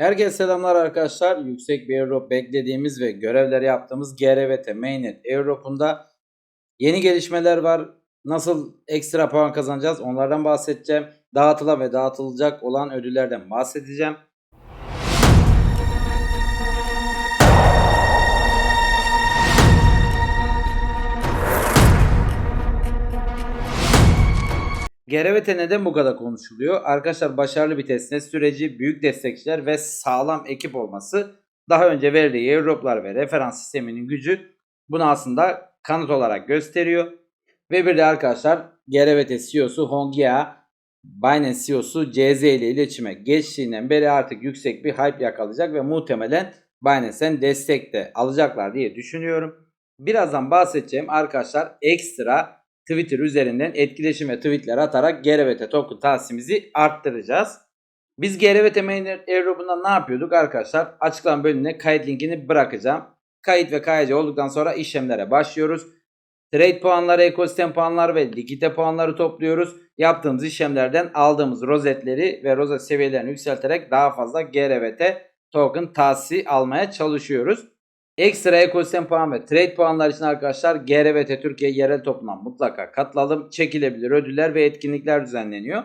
Herkese selamlar arkadaşlar. Yüksek bir airdrop beklediğimiz ve görevleri yaptığımız GRVT Mainnet airdrop'unda yeni gelişmeler var. Nasıl ekstra puan kazanacağız onlardan bahsedeceğim. Dağıtılan ve dağıtılacak olan ödüllerden bahsedeceğim. GRVT neden bu kadar konuşuluyor? Arkadaşlar başarılı bir testnet süreci, büyük destekçiler ve sağlam ekip olması daha önce verdiği airdroplar ve referans sisteminin gücü bunu aslında kanıt olarak gösteriyor. Ve bir de arkadaşlar GRVT CEO'su Hongia, Binance CEO'su CZ ile iletişime geçtiğinden beri artık yüksek bir hype yakalayacak ve muhtemelen Binance'den destek de alacaklar diye düşünüyorum. Birazdan bahsedeceğim arkadaşlar ekstra Twitter üzerinden etkileşim ve tweetler atarak GRVT token tahsimizi arttıracağız. biz GRVT Mainnet Airdrop'unda ne yapıyorduk arkadaşlar? Açıklama bölümüne kayıt linkini bırakacağım. Kayıt ve KYC olduktan sonra işlemlere başlıyoruz. Trade puanları, ekosistem puanları ve likite puanları topluyoruz. Yaptığımız işlemlerden aldığımız rozetleri ve rozet seviyelerini yükselterek daha fazla GRVT token tahsisi almaya çalışıyoruz. Ekstra ekosistem puan ve trade puanlar için arkadaşlar GRVT Türkiye yerel toplumuna mutlaka katılalım. Çekilebilir ödüller ve etkinlikler düzenleniyor.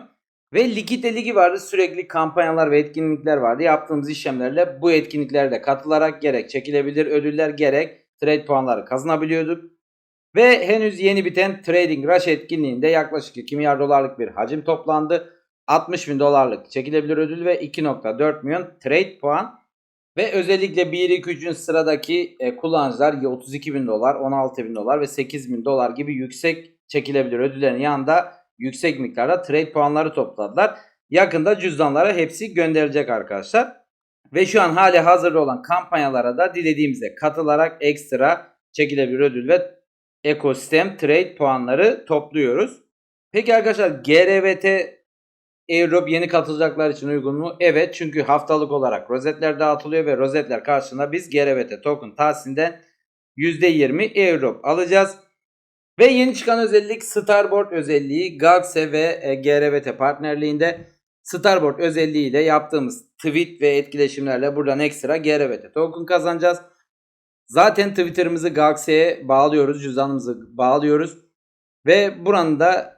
Ve likite ligi vardı. Sürekli kampanyalar ve etkinlikler vardı. Yaptığımız işlemlerle bu etkinliklerde katılarak gerek çekilebilir ödüller gerek trade puanları kazanabiliyorduk. Ve henüz yeni biten Trading Rush etkinliğinde yaklaşık 2 milyar dolarlık bir hacim toplandı. 60 bin dolarlık çekilebilir ödül ve 2.4 milyon trade puan. Ve özellikle 1 2 3'ün sıradaki e, kullanıcılar 32 bin dolar, 16 bin dolar ve 8 bin dolar gibi yüksek çekilebilir ödüllerin yanında yüksek miktarda trade puanları topladılar. Yakında cüzdanlara hepsi gönderilecek arkadaşlar. Ve şu an hali hazırda olan kampanyalara da dilediğimizde katılarak ekstra çekilebilir ödül ve ekosistem trade puanları topluyoruz. Peki arkadaşlar GRVT Airdrop yeni katılacaklar için uygun mu? Evet çünkü haftalık olarak rozetler dağıtılıyor ve rozetler karşılığında biz GRVT token tahsisinden %20 airdrop alacağız. Ve yeni çıkan özellik Starboard özelliği Galaxy ve e, GRVT partnerliğinde Starboard özelliğiyle yaptığımız tweet ve etkileşimlerle buradan ekstra GRVT token kazanacağız. Zaten Twitter'ımızı Galaxy'ye bağlıyoruz, cüzdanımızı bağlıyoruz. Ve buranın da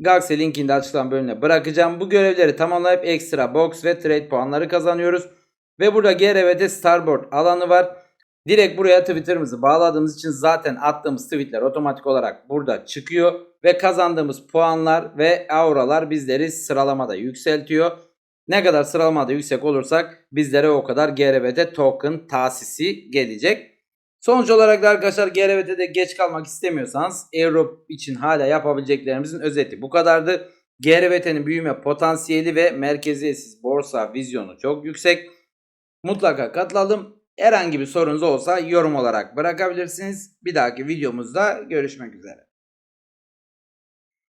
Galaxy linkini açıklama bölümüne bırakacağım. Bu görevleri tamamlayıp ekstra box ve trade puanları kazanıyoruz. Ve burada GRVT Starboard alanı var. Direkt buraya Twitter'ımızı bağladığımız için zaten attığımız tweetler otomatik olarak burada çıkıyor. Ve kazandığımız puanlar ve auralar bizleri sıralamada yükseltiyor. Ne kadar sıralamada yüksek olursak bizlere o kadar GRVT token tahsisi gelecek. Sonuç olarak da arkadaşlar GRVT'de geç kalmak istemiyorsanız Airdrop için hala yapabileceklerimizin özeti bu kadardı. GRVT'nin büyüme potansiyeli ve merkeziyetsiz borsa vizyonu çok yüksek. Mutlaka katılalım. Herhangi bir sorunuz olsa yorum olarak bırakabilirsiniz. Bir dahaki videomuzda görüşmek üzere.